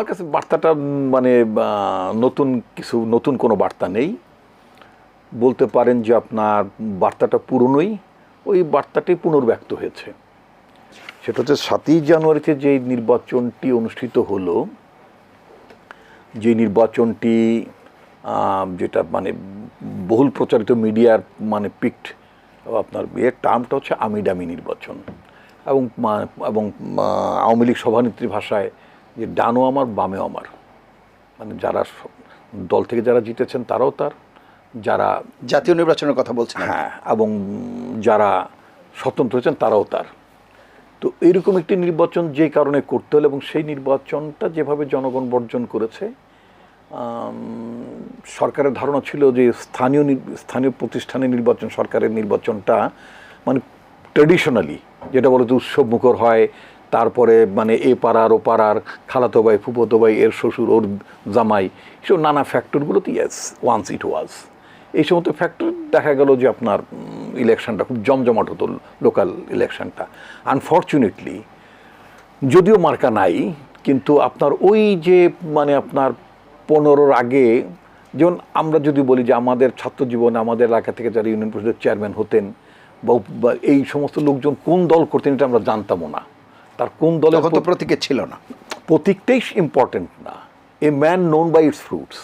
আমার কাছে বার্তাটা মানে নতুন কিছু, নতুন কোনো বার্তা নেই। বলতে পারেন যে আপনার বার্তাটা পুরনোই, ওই বার্তাটি পুনর্ব্যক্ত হয়েছে। সেটা হচ্ছে সাতই জানুয়ারিতে যে নির্বাচনটি অনুষ্ঠিত হলো, যে নির্বাচনটি যেটা মানে বহুল প্রচারিত মিডিয়ার মানে পিকড আপনার বিয়ের টার্মটা হচ্ছে আমি ডামি নির্বাচন। এবং এবং আওয়ামী লীগ সভানেত্রী ভাষায় যে ডানও আমার বামেও আমার। মানে যারা দল থেকে যারা জিতেছেন তারাও তার যারা জাতীয় নির্বাচনের কথা বলছেন হ্যাঁ এবং যারা স্বতন্ত্র হয়েছেন তারাও তার। তো এইরকম একটি নির্বাচন যে কারণে করতে হলো এবং সেই নির্বাচনটা যেভাবে জনগণ বর্জন করেছে সরকারের ধারণা ছিল যে স্থানীয় স্থানীয় প্রতিষ্ঠানের নির্বাচন সরকারের নির্বাচনটা মানে ট্রেডিশনালি যেটা বলে যে উৎসব মুখর হয় তারপরে মানে এ পাড়ার ও পাড়ার খালাতো ভাই, ফুফতো ভাই, এর শ্বশুর, ওর জামাই, এসব নানা ফ্যাক্টরগুলোতে ইয়েস ওয়ান্স ইট ওয়াজ এই সমস্ত ফ্যাক্টর দেখা গেল যে আপনার ইলেকশনটা খুব জমজমাট হতো লোকাল ইলেকশনটা আনফর্চুনেটলি যদিও মার্কা নাই, কিন্তু আপনার ওই যে মানে আপনার পনেরোর আগে, যেমন আমরা যদি বলি যে আমাদের ছাত্র জীবনে আমাদের এলাকা থেকে যারা ইউনিয়ন পরিষদের চেয়ারম্যান হতেন বা এই সমস্ত লোকজন কোন দল করতেন, এটা আমরা জানতামও না। তার কোন তখন তো প্রতীকে ছিল না। প্রতীকটাই ইম্পর্টেন্ট না। A man known by its fruits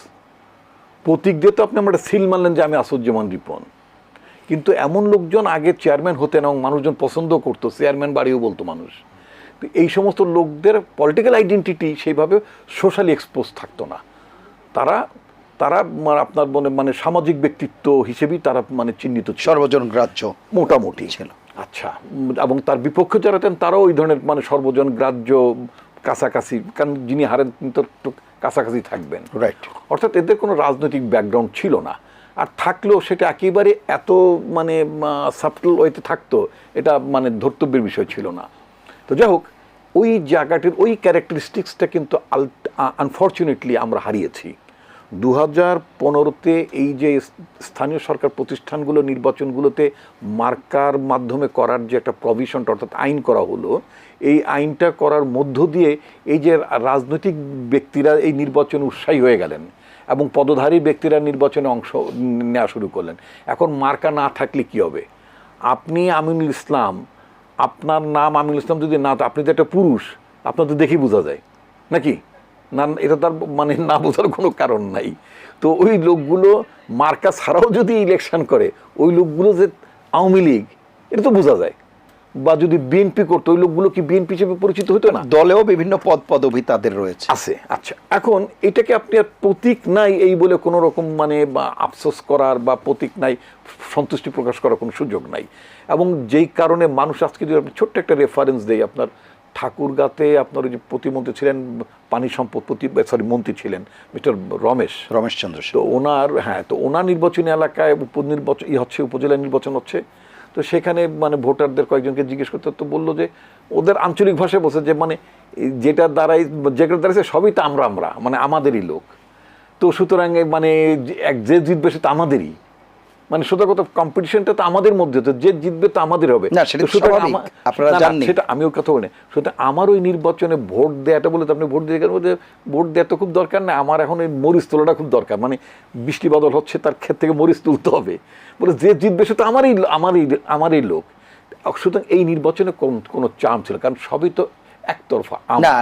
প্রতীক দিয়ে তো আপনি আমার সিল মানলেন যে আমি আসাদুজ্জামান রিপন। কিন্তু এমন লোকজন আগে চেয়ারম্যান হতেন এবং মানুষজন পছন্দ করতো চেয়ারম্যান বাড়িও বলতো মানুষ। তো এই সমস্ত লোকদের পলিটিক্যাল আইডেন্টিটি সেইভাবে সোশ্যালি এক্সপোজ থাকতো না। তারা তারা মানে আপনার মনে মানে সামাজিক ব্যক্তিত্ব হিসেবেই তারা মানে চিহ্নিত সর্বজন গ্রাহ্য। মোটামুটি। ছিল। আচ্ছা এবং তার বিপক্ষে যারা হতেন তারাও ওই ধরনের মানে সর্বজন গ্রাহ্য কাছাকাছি কারণ যিনি হারেন তিনি তো একটু কাছাকাছি থাকবেন। রাইট অর্থাৎ এদের কোনো রাজনৈতিক ব্যাকগ্রাউন্ড ছিল না। আর থাকলেও সেটা একেবারে এত মানে সাবটল ওয়েতে থাকতো এটা মানে ধর্তব্যের বিষয় ছিল না। তো যাই হোক ওই জায়গাটির ওই ক্যারেক্টারিস্টিক্সটা কিন্তু আনফর্চুনেটলি আমরা হারিয়েছি। দু হাজার পনেরোতে এই যে স্থানীয় সরকার প্রতিষ্ঠানগুলো, নির্বাচনগুলোতে মার্কার মাধ্যমে করার যে একটা প্রভিশনটা অর্থাৎ আইন করা হলো, এই আইনটা করার মধ্য দিয়ে এই যে রাজনৈতিক ব্যক্তিরা এই নির্বাচন উৎসাহী হয়ে গেলেন এবং পদধারী ব্যক্তিরা নির্বাচনে অংশ নেওয়া শুরু করলেন। এখন মার্কা না থাকলে কি হবে? আপনি আমিনুল ইসলাম, আপনার নাম আমিনুল ইসলাম যদি না, আপনি তো একটা পুরুষ, আপনার তো দেখেই বোঝা যায়, নাকি? না এটা তার মানে না বোঝার কোনো কারণ নাই। তো ওই লোকগুলো মার্কা ছাড়াও যদি ইলেকশন করে ওই লোকগুলো যে আওয়ামী লীগ এটা তো বোঝা যায়। বা যদি বিএনপি করতো ওই লোকগুলো কি বিএনপি হিসেবে পরিচিত হতো না? দলেও বিভিন্ন পদ পদবি তাদের রয়েছে। আছে আচ্ছা। এখন এটাকে আপনি আর প্রতীক নাই এই বলে কোনো রকম মানে বা আফসোস করার বা প্রতীক নাই সন্তুষ্টি প্রকাশ করার কোনো সুযোগ নাই। এবং যেই কারণে মানুষ আজকে যদি আপনি ছোট্ট একটা রেফারেন্স দেই আপনার ঠাকুরগাতে আপনার ওই যে প্রতিমন্ত্রী ছিলেন পানি সম্পদ প্রতি সরি মন্ত্রী ছিলেন মিস্টার রমেশ। রমেশ চন্দ্র তো ওনার হ্যাঁ তো ওনার নির্বাচনী এলাকায় উপনির্বাচন ই হচ্ছে উপজেলা নির্বাচন হচ্ছে। তো সেখানে মানে ভোটারদের কয়েকজনকে জিজ্ঞেস করতে তো বলল যে ওদের আঞ্চলিক ভাষায় বলছে যে মানে এই যেটা দ্বারাই যেটা দাঁড়াইছে সবই তো আমরা আমরা মানে আমাদেরই লোক। তো সুতরাং মানে এক যে জিতবে সে তো আমাদেরই। মানে সোজা কথা কম্পিটিশনটা তো আমাদের মধ্যে তো যে জিতবে তো আমাদের হবে। না, সেটা সুতরাং আপনারা জাননি। সেটা আমিও কথা বলি সেটা আমার ওই নির্বাচনে ভোট দেওয়াটা বলে তো আপনি ভোট দিয়ে যে ভোট দেওয়া তো খুব দরকার না আমার এখন ওই মরিচ তোলাটা খুব দরকার। মানে বৃষ্টি বাদল হচ্ছে তার ক্ষেত থেকে মরিচ তুলতে হবে। বলে যে জিতবে সে তো আমারই আমারই আমারই লোক। সুতরাং এই নির্বাচনে কোন- কোনো চাম ছিল কারণ সবই তো একতরফা। আম- না